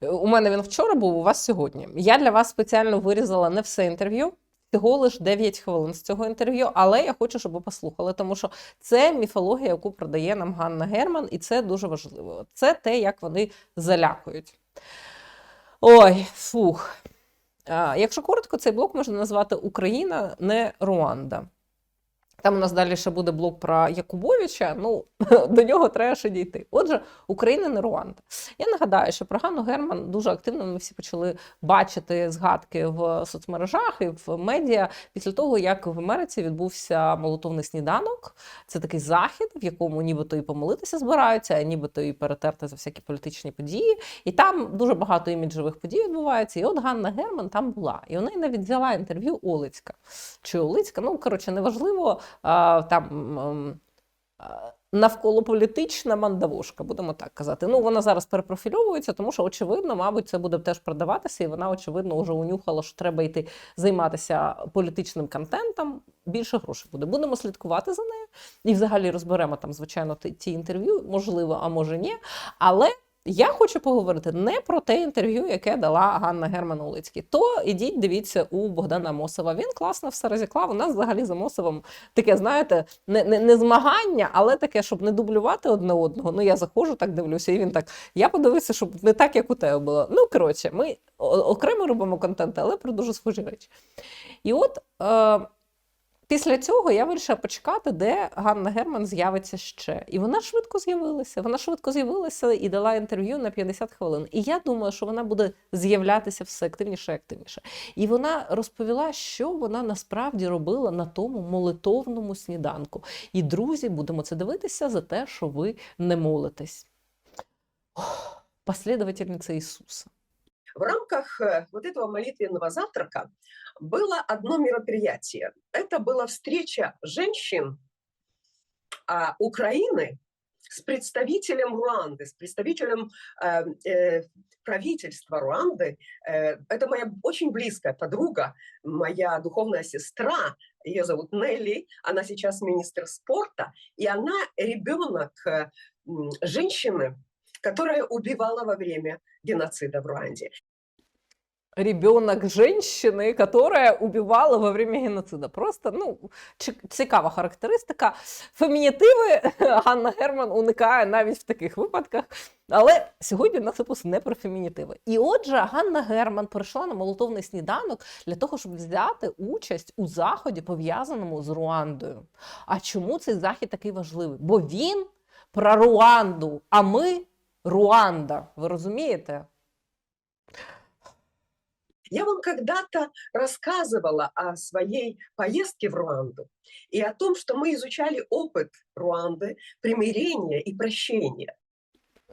У мене він вчора був, у вас сьогодні. Я для вас спеціально вирізала не все інтерв'ю. Всього лиш 9 хвилин з цього інтерв'ю, але я хочу, щоб ви послухали, тому що це міфологія, яку продає нам Ганна Герман, і це дуже важливо. Це те, як вони залякують. Ой, фух. Якщо коротко, цей блок можна назвати Україна, не Руанда. Там у нас далі ще буде блок про Якубовича. Ну до нього треба ще дійти. Отже, Україна не Руанда. Я нагадаю, що про Ганну Герман дуже активно ми всі почали бачити згадки в соцмережах і в медіа після того, як в Америці відбувся молотовний сніданок. Це такий захід, в якому нібито і помолитися збираються, а нібито і перетерти за всякі політичні події. І там дуже багато іміджових подій відбувається. І от Ганна Герман там була. І вона навіть взяла інтерв'ю Олицька. Чи Олицька, ну коротше, неважливо там. Навколополітична мандавошка, будемо так казати. Ну, вона зараз перепрофільовується, тому що, очевидно, мабуть, це буде теж продаватися, і вона, очевидно, вже унюхала, що треба йти займатися політичним контентом. Більше грошей буде. Будемо слідкувати за нею і взагалі розберемо там, звичайно, ті інтерв'ю, можливо, а може ні. Але я хочу поговорити не про те інтерв'ю, яке дала Ганна Герман Улицький. То ідіть, дивіться у Богдана Мосова. Він класно все розіклав. У нас взагалі за Мосовим таке, знаєте, не, не, не змагання, але таке, щоб не дублювати одне одного. Ну я заходжу, так дивлюся, і він так. Я подивився, щоб не так, як у тебе було. Ну коротше, ми окремо робимо контент, але про дуже схожі речі. І от. Е, Після цього я вирішила почекати, де Ганна Герман з'явиться ще. І вона швидко з'явилася. Вона швидко з'явилася і дала інтерв'ю на 50 хвилин. І я думаю, що вона буде з'являтися все активніше і активніше. І вона розповіла, що вона насправді робила на тому молитовному сніданку. І друзі, будемо це дивитися за те, що ви не молитесь. Послідовательниця Ісуса. В рамках э, вот этого молитвенного завтрака было одно мероприятие. Это была встреча женщин а, Украины с представителем Руанды, с представителем э, э, правительства Руанды. Э, это моя очень близкая подруга, моя духовная сестра. Ее зовут Нелли. Она сейчас министр спорта. И она ребенок э, женщины, которая убивала во время геноцида в Руанде. Ребенок женщины, которая убивала во время геноцида. Просто ну, цікава характеристика. Фемінітиви Ганна Герман уникає навіть в таких випадках. Але сьогодні на випуск не про фемінітиви. І отже, Ганна Герман прийшла на молотовний сніданок для того, щоб взяти участь у заході, пов'язаному з Руандою. А чому цей захід такий важливий? Бо він про Руанду, а ми Руанда. Ви розумієте? Я вам когда-то рассказывала о своей поездке в Руанду и о том, что мы изучали опыт Руанды, примирения и прощения.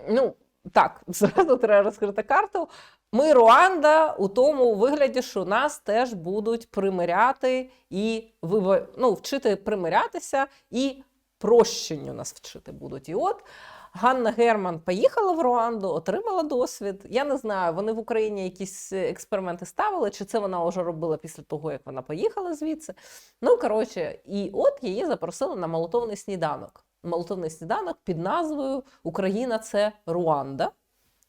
Ну, так, зразу треба розкрити карту. Ми Руанда у тому вигляді, що нас теж будуть примиряти і виво- ну, вчити примирятися, і прощенню нас вчити будуть. І от Ганна Герман поїхала в Руанду, отримала досвід. Я не знаю, вони в Україні якісь е, експерименти ставили, чи це вона вже робила після того, як вона поїхала звідси. Ну, коротше, і от її запросили на молотовний сніданок. Молотовний сніданок під назвою Україна це Руанда.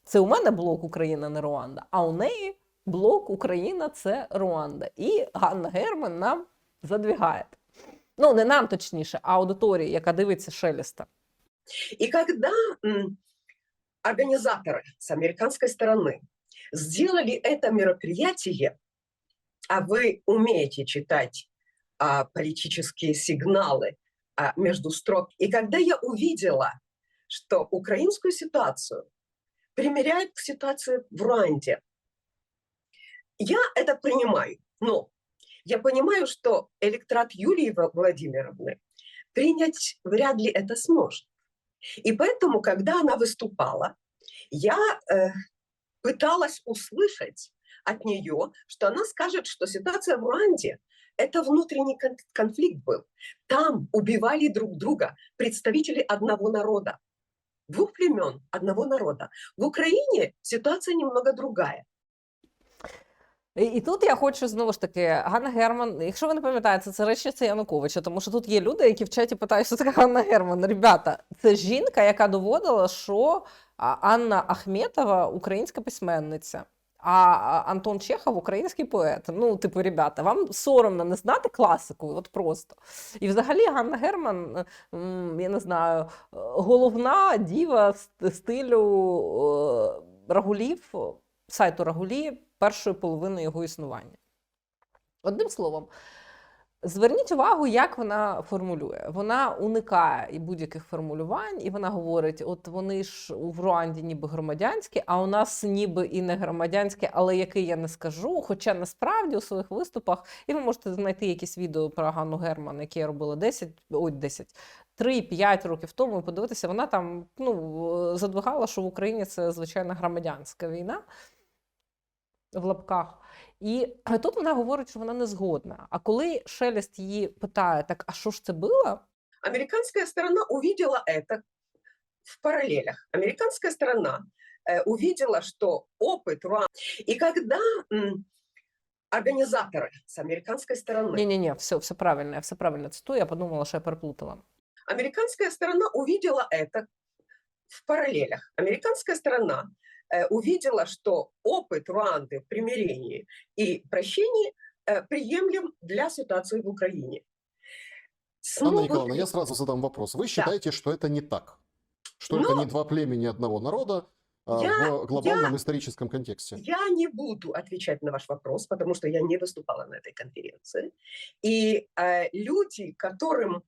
Це у мене блок Україна не Руанда, а у неї блок Україна це Руанда. І Ганна Герман нам задвігає. Ну, не нам точніше, а аудиторії, яка дивиться шелеста. И когда организаторы с американской стороны сделали это мероприятие, а вы умеете читать а, политические сигналы а, между строк, и когда я увидела, что украинскую ситуацию примеряют к ситуации в Руанде, я это принимаю, но я понимаю, что электорат Юлии Владимировны принять вряд ли это сможет. И поэтому, когда она выступала, я э, пыталась услышать от нее, что она скажет, что ситуация в Руанде – это внутренний кон- конфликт был. Там убивали друг друга представители одного народа, двух племен одного народа. В Украине ситуация немного другая. І, тут я хочу знову ж таки, Ганна Герман, якщо ви не пам'ятаєте, це речниця Януковича, тому що тут є люди, які в чаті питають, що таке Ганна Герман. Ребята, це жінка, яка доводила, що Анна Ахметова українська письменниця. А Антон Чехов український поет. Ну, типу, ребята, вам соромно не знати класику, от просто. І взагалі Ганна Герман, я не знаю, головна діва стилю е, Рагулів, сайту Рагулі першої половини його існування. Одним словом, Зверніть увагу, як вона формулює. Вона уникає і будь-яких формулювань, і вона говорить: от вони ж в Руанді ніби громадянські, а у нас ніби і не громадянське, але який я не скажу. Хоча насправді у своїх виступах, і ви можете знайти якісь відео про Ганну Герман, які я робила 10, ой, 10, 3-5 років тому, і подивитися, вона там ну, задвигала, що в Україні це звичайно громадянська війна в лапках. І тут вона говорить, що вона не згодна. А коли Шелест її питає, так а що ж це було? Американская сторона увидела это в параллелях. Американская сторона э, увидела, что опыт Руан... И когда м, организаторы с американской стороны Ні, ні, ні, все, все правильно, я все правильно цитую. Я подумала, що я переплутала. Американская сторона увидела это в параллелях. Американская сторона э, увидела, что опыт Руанды в примирении и прощении э, приемлем для ситуации в Украине. Анна Снова- Николаевна, я сразу задам вопрос. Вы считаете, что это не так? Что это Ну, не два племени одного народа а, я- в глобальном историческом контексте? Я не буду отвечать на ваш вопрос, потому что я не выступала на этой конференции. И э, люди, которым,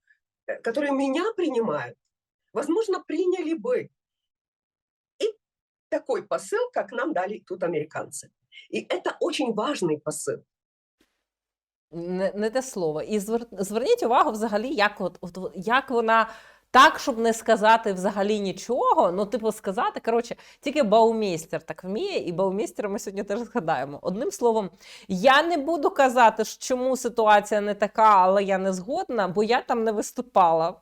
э, которые меня принимают, возможно, приняли бы такой посыл, как нам дали тут американцы. И это очень важный посыл. Не, не те слово. І звер... зверніть увагу взагалі, як, от, от, як вона. Так, щоб не сказати взагалі нічого, ну, типу, сказати, коротше, тільки Баумейстер так вміє, і Баумейстера ми сьогодні теж згадаємо. Одним словом, я не буду казати, що чому ситуація не така, але я не згодна, бо я там не виступала.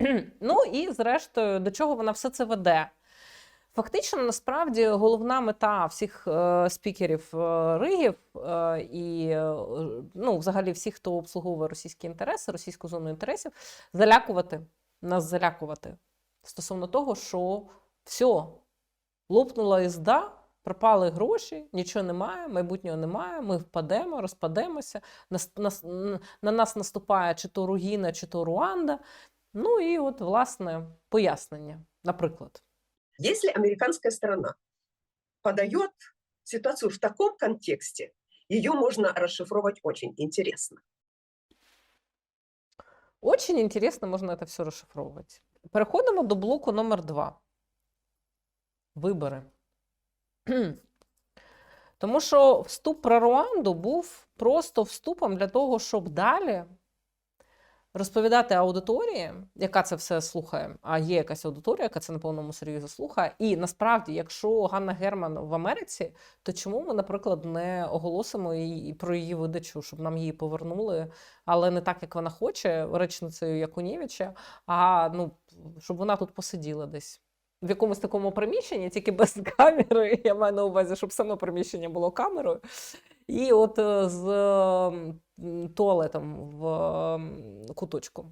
ну і зрештою, до чого вона все це веде? Фактично, насправді, головна мета всіх е, спікерів е, Ригів е, і е, ну, взагалі всіх, хто обслуговує російські інтереси, російську зону інтересів, залякувати, нас залякувати стосовно того, що все, лопнула ізда, пропали гроші, нічого немає, майбутнього немає, ми впадемо, розпадемося, нас, нас, на нас наступає чи то Ругіна, чи то Руанда. Ну і от, власне, пояснення, наприклад. Если американская сторона подает ситуацию в таком контексте, ее можно расшифровать очень интересно. Очень интересно можна це все розшифровувати. Переходимо до блоку номер 2. Вибори. Тому що вступ про Руанду був просто вступом для того, щоб далі розповідати аудиторії, яка це все слухає, а є якась аудиторія, яка це на повному серйозі слухає. І насправді, якщо Ганна Герман в Америці, то чому ми, наприклад, не оголосимо її про її видачу, щоб нам її повернули, але не так, як вона хоче, речницею Якунєвича, а ну, щоб вона тут посиділа десь. В якомусь такому приміщенні, тільки без камери. Я маю на увазі, щоб саме приміщення було камерою. І от е, з туалетом в куточку.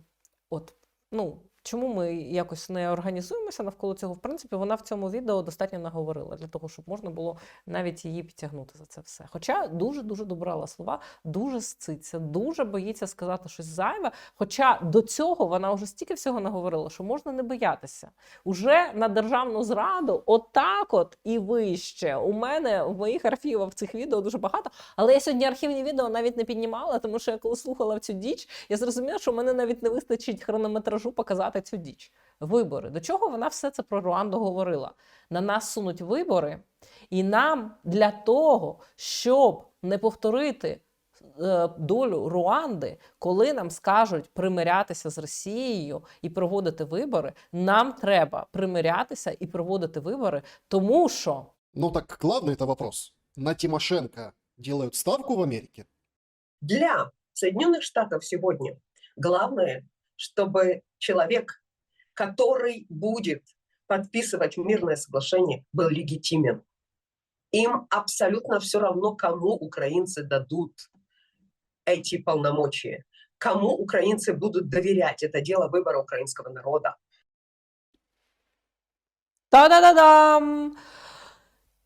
От. Ну, чому ми якось не організуємося навколо цього? В принципі, вона в цьому відео достатньо наговорила для того, щоб можна було навіть її підтягнути за це все. Хоча дуже дуже добрала слова, дуже сциться, дуже боїться сказати щось зайве. Хоча до цього вона вже стільки всього наговорила, що можна не боятися. Уже на державну зраду, отак, от і вище. У мене в моїх архівах цих відео дуже багато. Але я сьогодні архівні відео навіть не піднімала, тому що я коли слухала цю діч, я зрозуміла, що в мене навіть не вистачить хронометражу показати цю діч. Вибори. До чого вона все це про Руанду говорила? На нас сунуть вибори, і нам для того, щоб не повторити е, долю Руанди, коли нам скажуть примирятися з Росією і проводити вибори, нам треба примирятися і проводити вибори, тому що Ну так главный это вопрос. На Тимошенко делают ставку в Америке? Для Соединенных Штатов сегодня главное, чтобы человек, который будет подписывать мирное соглашение, был легитимен. Им абсолютно все равно, кому украинцы дадут эти полномочия, кому украинцы будут доверять. Это дело выбора украинского народа. Та-да-да-дам!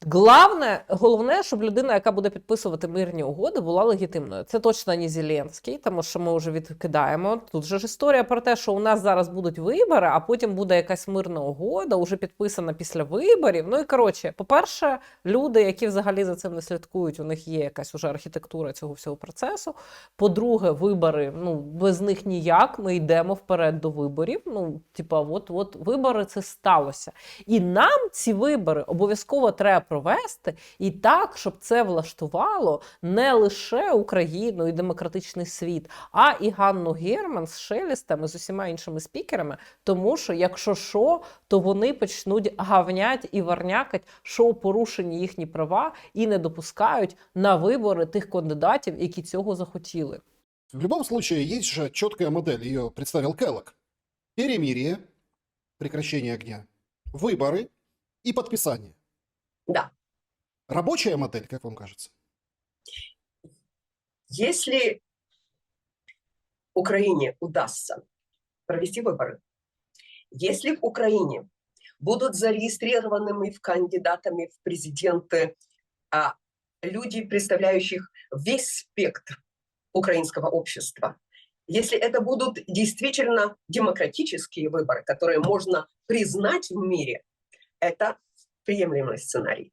Главне, головне, щоб людина, яка буде підписувати мирні угоди, була легітимною. Це точно не Зеленський, тому що ми вже відкидаємо. Тут же ж історія про те, що у нас зараз будуть вибори, а потім буде якась мирна угода, уже підписана після виборів. Ну і коротше, по-перше, люди, які взагалі за цим не слідкують, у них є якась уже архітектура цього всього процесу. По-друге, вибори, ну без них ніяк. Ми йдемо вперед до виборів. Ну, типа, от, от вибори це сталося. І нам ці вибори обов'язково треба провести і так, щоб це влаштувало не лише Україну і демократичний світ, а і Ганну Герман з Шелістом і з усіма іншими спікерами. Тому що, якщо що, то вони почнуть гавнять і варнякать, що порушені їхні права і не допускають на вибори тих кандидатів, які цього захотіли. В любом случае, есть же четкая модель, ее представил Келлок. Перемирие, прекращение огня, выборы и подписание. Да. Рабочая модель, как вам кажется? Если Украине удастся провести выборы, если в Украине будут зарегистрированными в кандидатами в президенты а, люди, представляющих весь спектр украинского общества, если это будут действительно демократические выборы, которые можно признать в мире, это приемлемый сценарий.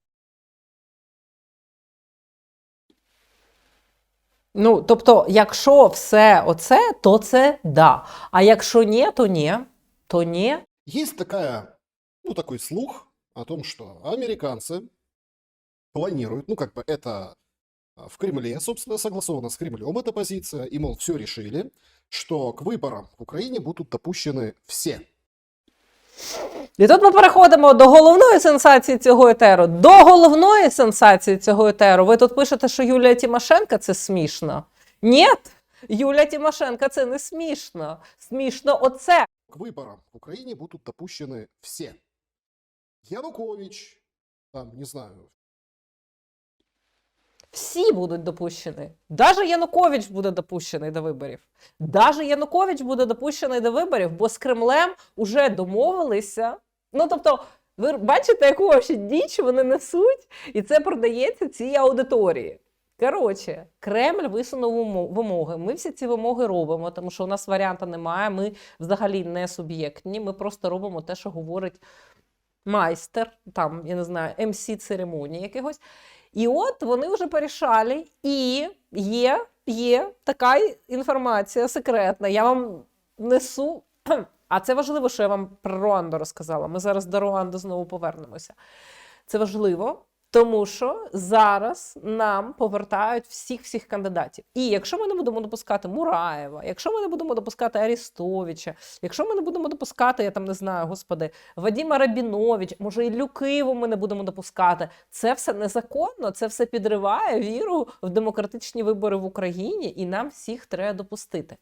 Ну, тобто, якщо все оце, то це да. А якщо ні, то ні, то ні. Есть такая, ну, такой слух о том, что американцы планируют, ну, как бы это а, в Кремле, собственно, согласовано с Кремлем эта позиция, и, мол, все решили, что к выборам в Украине будут допущены все. і тут ми переходимо до головної сенсації цього етеру. До головної сенсації цього етеру. Ви тут пишете, що Юлія Тимошенко це смішно. Ні, Юлія Тимошенко це не смішно. Смішно оце. К выборам в Украине будут допущены все. Янукович, там, не знаю, Всі будуть допущені. Даже Янукович буде допущений до виборів. Даже Янукович буде допущений до виборів, бо з Кремлем уже домовилися. Ну тобто, ви бачите, яку діч вони несуть, і це продається цій аудиторії. Коротше, Кремль висунув вимоги. Ми всі ці вимоги робимо, тому що у нас варіанта немає. Ми взагалі не суб'єктні. Ми просто робимо те, що говорить майстер, там, я не знаю, МС церемонії якихось. І от вони вже порішали, і є, є така інформація секретна. Я вам несу. А це важливо, що я вам про Руанду розказала. Ми зараз до Руанди знову повернемося. Це важливо, тому що зараз нам повертають всіх всіх кандидатів. І якщо ми не будемо допускати Мураєва, якщо ми не будемо допускати Арістовича, якщо ми не будемо допускати, я там не знаю, господи, Вадима Рабінович, може, і Києву ми не будемо допускати. Це все незаконно, це все підриває віру в демократичні вибори в Україні, і нам всіх треба допустити.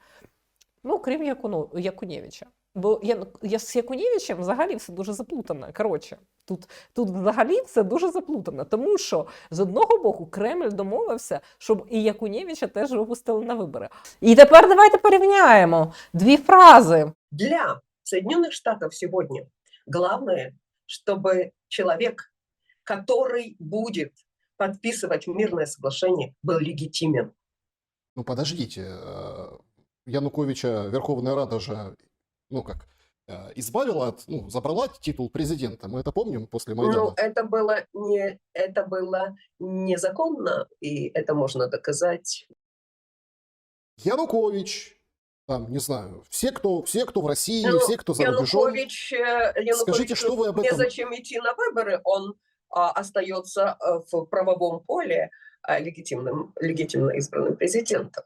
Ну, крім Якуну, Якунєвича. Бо я, я з Якунєвичем взагалі все дуже заплутано. Коротше, тут, тут взагалі все дуже заплутано. Тому що з одного боку Кремль домовився, щоб і Якунєвича теж випустили на вибори. І тепер давайте порівняємо дві фрази. Для Соединенных Штатов сегодня главное, чтобы человек, который будет подписывать мирное соглашение, был легитимен. ну, подождите, э, Януковича Верховная Рада же, ну, как, э, избавила от, ну, забрала титул президента, мы это помним после Майдана. Ну, это было, не, это было незаконно, и это можно доказать. Янукович, там, не знаю, все, кто, все, кто в России, Ну, все, кто за рубежом. Янукович, э, Януковичу Скажите, что вы об этом- незачем идти на выборы, он а, остается э, в правовом поле а, легитимным, легитимно избранным президентом.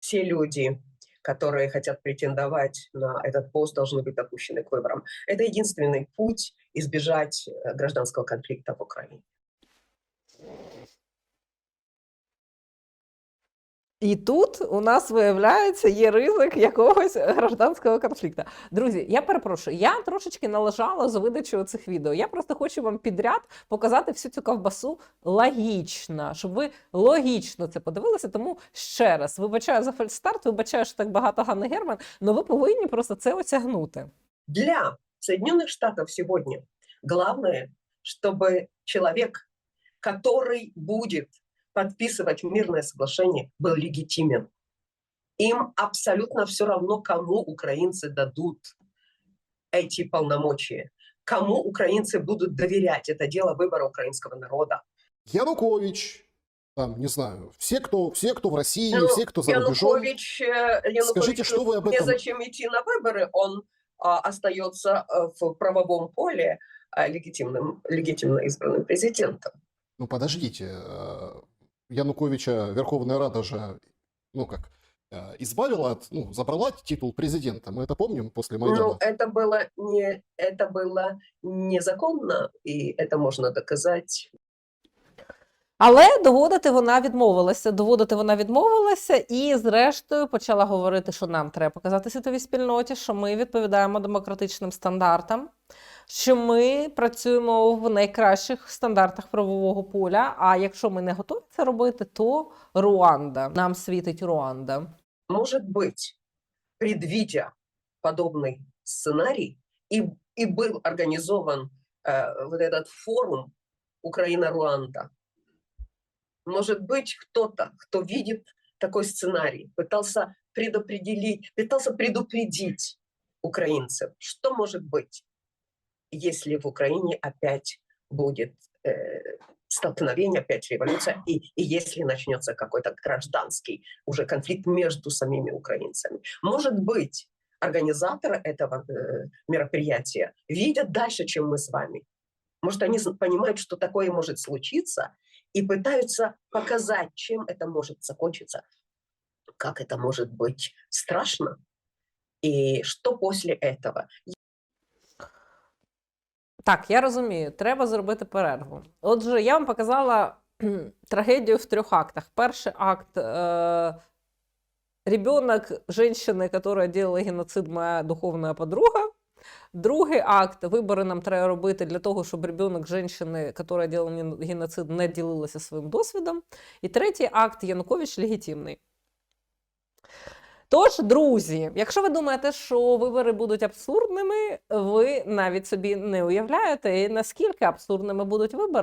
Все люди, которые хотят претендовать на этот пост, должны быть допущены к выборам. Это единственный путь избежать э, гражданского конфликта в Украине. І тут у нас виявляється є ризик якогось гражданського конфлікту. Друзі, я перепрошую, я трошечки налажала за видачею цих відео. Я просто хочу вам підряд показати всю цю ковбасу логічно, щоб ви логічно це подивилися. Тому ще раз вибачаю за фальстарт, вибачаю, що так багато Ганни Герман, але ви повинні просто це осягнути. Для Соединенных Штатов сегодня Главное, чтобы человек, который будет Подписывать мирное соглашение, был легитимен. Им абсолютно все равно, кому украинцы дадут эти полномочия, кому украинцы будут доверять. Это дело выбора украинского народа. Янукович, там, не знаю, все, кто, все, кто в России, Ну, все, кто за рубежом. Янукович, э, Януковичу Скажите, что вы об этом- незачем идти на выборы, он а, остается э, в правовом поле а, легитимным, легитимно избранным президентом. Ну, подождите, э, Януковича Верховная Рада же, ну как, э, избавила от, ну, забрала титул президента. Мы это помним после Майдана. Ну, это было, не, это было незаконно, и это можно доказать. Але доводити вона відмовилася. Доводити вона відмовилася і, зрештою, почала говорити, що нам треба показати світовій спільноті, що ми відповідаємо демократичним стандартам, що ми працюємо в найкращих стандартах правового поля. А якщо ми не готові це робити, то Руанда нам світить Руанда. Может быть, предвидя подобный сценарий, и, и был организован э, вот этот форум Украина-Руанда. Может быть, кто-то, кто видит такой сценарий, пытался предопределить, пытался предупредить украинцев, что может быть, Если в Украине опять будет э, столкновение, опять революция, и, и если начнется какой-то гражданский уже конфликт между самими украинцами. Может быть, организаторы этого э, мероприятия видят дальше, чем мы с вами. Может, они понимают, что такое может случиться, и пытаются показать, чем это может закончиться, как это может быть страшно, и что после этого. Так, я розумію, треба зробити перерву. Отже, я вам показала трагедію в трьох актах. Перший акт э, ребенок женщины, которая делала геноцид, моя духовна подруга. Другий акт вибори нам треба робити для того, щоб ребенок жінки, яка делала геноцид, не ділилася своїм досвідом. І третій акт Янукович легітимний. Тож, друзі, якщо ви думаєте, що вибори будуть абсурдними, ви навіть собі не уявляєте, наскільки абсурдними будуть вибори.